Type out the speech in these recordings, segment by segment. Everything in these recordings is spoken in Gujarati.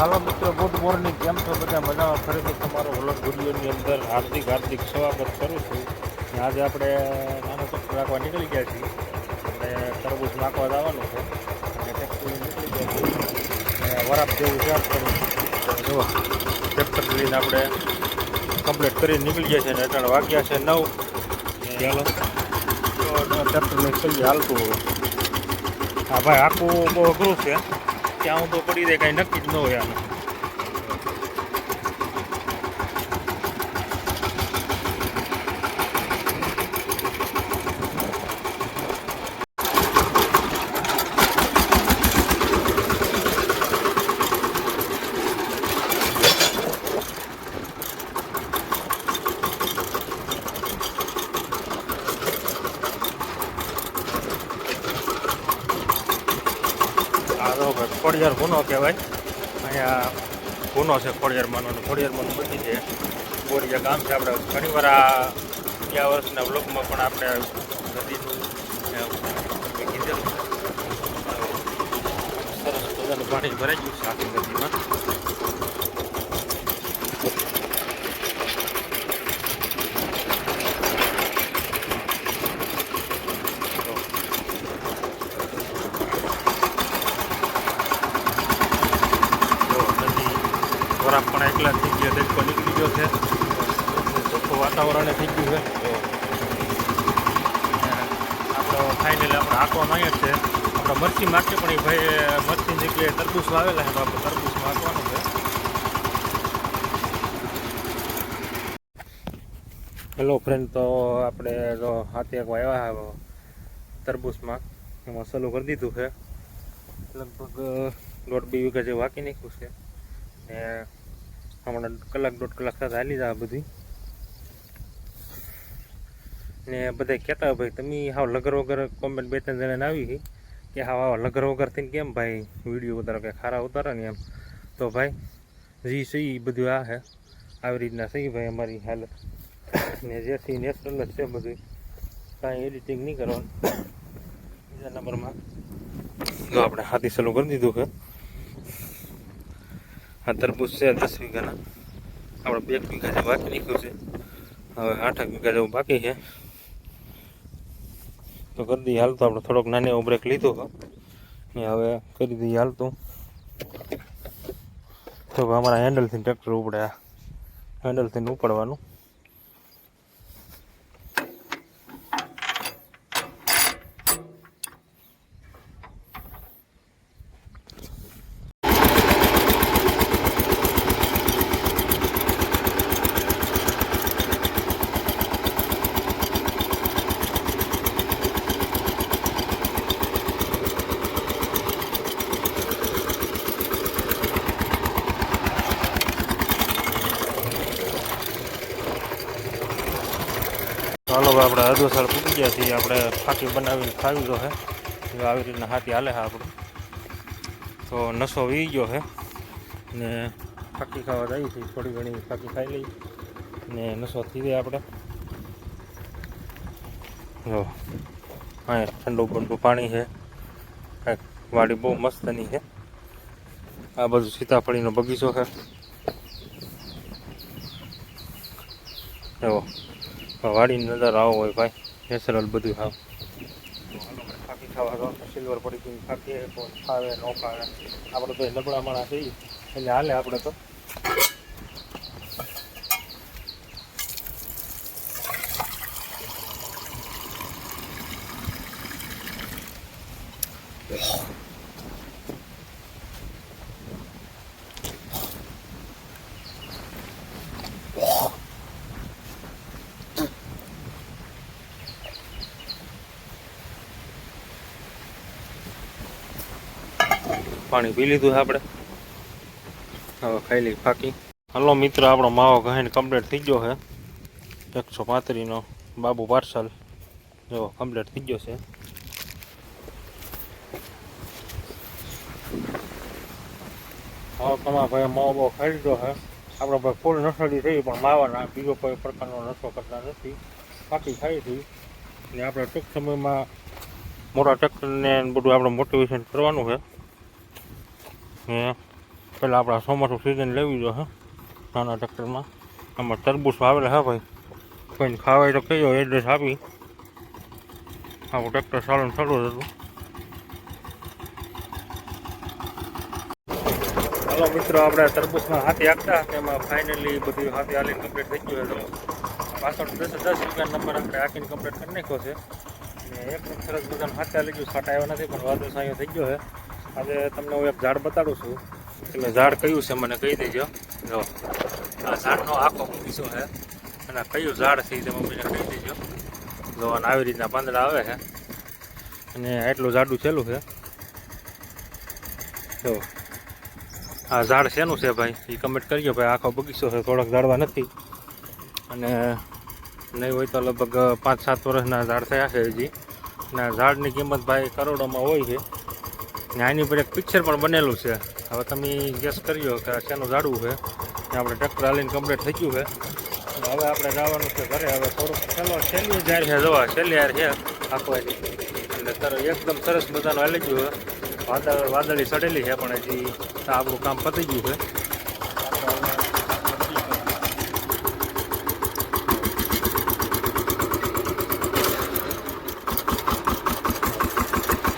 હાલો મિત્રો ગુડ મોર્નિંગ કેમ છો બધા? મજામાં? ફરીથી તમારો વ્લોગ વિડીયોની અંદર હાર્દિક હાર્દિક સ્વાગત કરું છું. આજે આપણે નાનો ચક્કર રાખવા નીકળી ગયા છીએ. અને તરબૂચ નાખવા જવાનું છે. અને ટ્રેક્ટર નીકળી ગયા અને વરાપ જેવું છે આપણે જો ટ્રેક્ટર લઈને આપણે કમ્પ્લીટ કરીને નીકળી ગયા છે અને અટાણ વાગ્યા છે નવ. ચાલો. ટ્રેક્ટર ચલીએ હાલતું હવે હા ભાઈ આખું બહુ અઘરું છે. ક્યાં તો પડી દે કાંઈ નક્કી જ ન હોય આનું આ તો ભાઈ ખોડિયાર ગુનો કહેવાય. અહીંયા ગુનો છે ખોડિયાર માનો ખોડિયાર માનો બધી છે. ખોડિયા ગામ છે આપણે ઘણી વાર આ ગયા વર્ષના બ્લોકમાં પણ આપણે નદીનું કીધેલું સરસ બધાનું પાણી ભરાઈ ગયું છે આખી નદીમાં જો નદી એકલા થઈ ગયો દેખો નીકળી ગયો છે. ચોખ્ખું વાતાવરણ થઈ ગયું છે. આપણો ફાઇનલી આપણે હાંકવામાં આવ્યા છે આપણે મરચી માગીએ પણ એ ભાઈ મરચી જગ્યાએ તરબૂચ વાવેલા છે, તો આપણે તરબૂચ માગવાનું છે. હેલો ફ્રેન્ડ તો આપણે જો હાથે એક આવ્યા તરબૂચમાં એમાં સલું કરી દીધું છે. લગભગ દોઢ બે વીઘા જે વાંકી નાખ્યું છે. ને હમણાં કલાક દોઢ કલાક સાથે હાલી જાય બધી. ને બધા કહેતા ભાઈ, તમે હાવ લગર વગર કોમેન્ટ બે ત્રણ જણાને આવી હતી કે હાવ હાવ લગર વગર થઈને કેમ ભાઈ વીડિયો ઉતારો કે ખારા ઉતારો ને એમ. તો ભાઈ, જી છે એ બધું આ છે આવી રીતના સહી ભાઈ અમારી હાલત. ને જેથી નેચરલ જ છે બધું. કાંઈ એડિટિંગ નહીં કરવાનું. બીજા નંબરમાં. જો આપણે હાથી સલું કરી દીધું છે. આ તરબૂચ છે, દસ વીઘાના. આપણે બે વીઘા જે બાકી નીકળ્યું છે. હવે આઠ વીઘા જેવું બાકી છે. તો કરી દઈએ હાલતું આપણે થોડોક નાની એવો બ્રેક લીધો ને હવે કરી દઈએ હાલતું તો. અમારા હેન્ડલથી ટ્રેક્ટર ઉપડે હેન્ડલથી ઉપાડવાનું. ચાલો આપણે અડધો સાલ પૂકી ગયા છીએ. આપણે ફાંકી બનાવીને ખાવી તો હે. આવી રીતના હાથી હાલે હા આપણું. તો નસો વી ગયો છે ને ફાંકી ખાવા જઈએ છીએ થોડી ઘણી ફાંકી ખાઈ લઈ ને નસો થઈ જાય આપણે. જો, અહીંયા ઠંડુ બંડુ પાણી છે. કાંઈક વાડી બહુ મસ્તની છે. આ બધું સીતાફળીનો બગીચો છે. જો વાડીની નજર આવો હોય ભાઈ. નેચરલ બધું હાવ ફાંકી ખાવા સિલ્વર પડી ગયું ફાંકીએ ખાવે, ન ખાવે. આપણે તો લગડા માણસ છીએ. એટલે હાલે આપણે તો. પાણી પી લીધું છે આપણે. હવે ખાઈ લઈ ફાકી હલો મિત્ર, આપણો માવો ઘાઈને કમ્પ્લીટ થઈ ગયો છે. એકસો પાંત્રીસનો બાબુ પાર્સલ જો કમ્પ્લીટ થઈ ગયો છે. હવે તમારા ભાઈ માવો બહુ ખાઈ લીધો છે. આપણે ભાઈ ફૂલ નસડી થઈ પણ માવાના બીજો કોઈ પ્રકારનો નશો કરતા નથી. ફાકી ખાઈ હતી ને આપણે ટૂંક સમયમાં મોટા ટ્રેક્ટરને બધું આપણે મોટિવેશન કરવાનું છે. ને પહેલાં આપણા ચોમાસું સિઝન લેવી જો હે, નાના ટ્રેક્ટરમાં આમાં તરબૂચ વાવેલા હા ભાઈ. કોઈને ખાવાય તો કહીએ એડ્રેસ આપી. આવું ટ્રેક્ટર ચાલુ ચાલુ હતું. ચાલો મિત્રો, આપણે તરબૂચમાં હાથી આપતા એમાં ફાઇનલી બધું હાથી હાલી કમ્પ્લીટ થઈ ગયું હતું પાછળ દસ દસ રૂપિયા નંબર આપણે હાકીને કમ્પ્લીટ કરી નાખ્યો છે. ને એક સરસ બધાને હાથે હાલી ગયું, છાટા આવ્યો નથી, પણ વાદળ સાયો થઈ ગયો છે. આજે તમને હું એક ઝાડ બતાડું છું. એટલે ઝાડ કયું છે મને કહી દેજો. જો, આ ઝાડનો આખો બગીચો છે. અને કયું ઝાડ છે એ મમ્મીને કહી દેજો. જો, અને આવી રીતના પાંદડા આવે છે. અને એટલું જાડું છેલું છે. જો, આ ઝાડ શેનું છે ભાઈ? એ કમેન્ટ કરજો ભાઈ, આખો બગીચો છે, થોડાક ઝાડવા નથી. અને નહીં હોય તો લગભગ પાંચ સાત વર્ષના ઝાડ થયા છે હજી. અને ઝાડની કિંમત ભાઈ કરોડોમાં હોય છે. આની પર એક પિક્ચર પણ બનેલું છે. હવે તમે ગેસ કર્યો કે આ શેનું ઝાડવું છે. ત્યાં આપણે ટ્રેક્ટર હાલીને કમ્પ્લીટ થઈ ગયું છે. હવે આપણે જવાનું છે ઘરે. હવે થોડુંક છેલ્લો છેલ્લી જાર છે. જવા છેલ્લી યાર છે, આખો એની. એટલે તર એકદમ સરસ બધાનું હાલી ગયું છે. વાદળ વાદળી ચડેલી છે, પણ હજી આપણું કામ પતી ગયું છે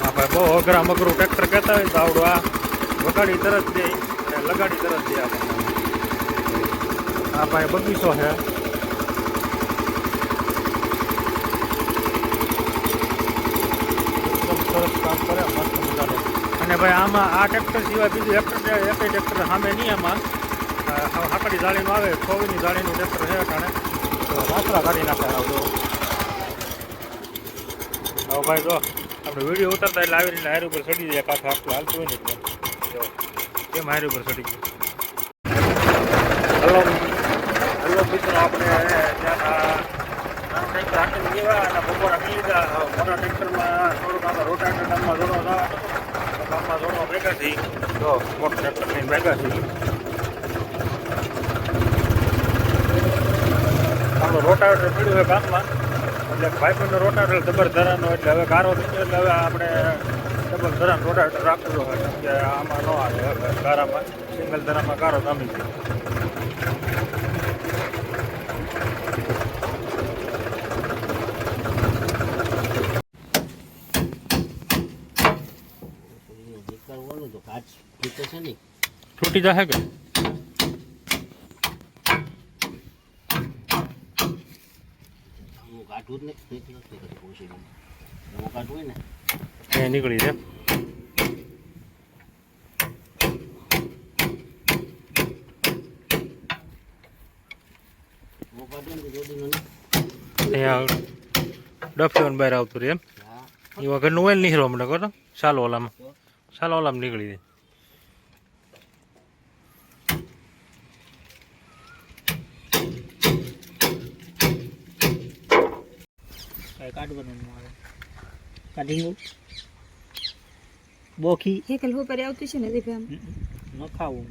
હા ભાઈ બહુ અઘરા મઘરું ટ્રેક્ટર કહેતા હોય તો આવડું આ વગાડી તરત દે લગાડી તરત દે આ. ભાઈ બગીચો છે. સરસ કામ કરે, મસ્ત મજાનું અને ભાઈ આમાં આ ટ્રેક્ટર સિવાય બીજું ટ્રેક્ટર એક ટ્રેક્ટર સામે નહીં આમાં. હાકડી જાળીનું આવે, છોવીની જાળીનું ટ્રેક્ટર છે કારણે વાસરા કાઢી નાખે આવતો હવે ભાઈ જો. આપણે વીડિયો ઉતારતા એટલે આવી રીતે હારી ઉપર ચડી જાય પાછું આખું હાલતું હોય ને એટલે. કેમ હારી ઉપર ચડી ગયું? હલો. હલો મિત્રો, આપણે ટ્રેક્ટર ગયા અને બપોર લીધા મોટા ટ્રેક્ટરમાં થોડુંક આપણે રોટાટર ગામમાં જોડો જવાનો તો ગામમાં જો, મોટા ટ્રેક્ટર લઈને ભેગા થઈ આપણું પીડ્યું હોય ગામમાં. એટલે ભાઈબંધનો રોટાવેટર ડબલ ધરાનો એટલે હવે ગારો થઈ એટલે હવે આપણે ડબલ ધરાનો રોટાવેટર રાખવું હોય કેમ કે આમાં ન આવે હવે ગારામાં સિંગલ ધરામાં ગારો જામી ગયો. કરવાનું તો કાચ છે ને. તૂટી જશે કે? હું કાઢું જ નથી ફીત નથી કરતી કોશિશ હું કાઢું હોય ને એ નીકળી છે હું કાઢું ને તો જોડીનો નહીં અહીંયા ડફીઓન બહાર આવતું રહે એમ હા એ વગરનું હોય ને નીકળવા મને કરો ચાલો ઓલામાં ચાલો ઓલામાં નીકળી જાય કાઢવાનું મારે. કાઢી બોખી. હેકલ ઉપર આવતી છે ને દીપા ન ખાવું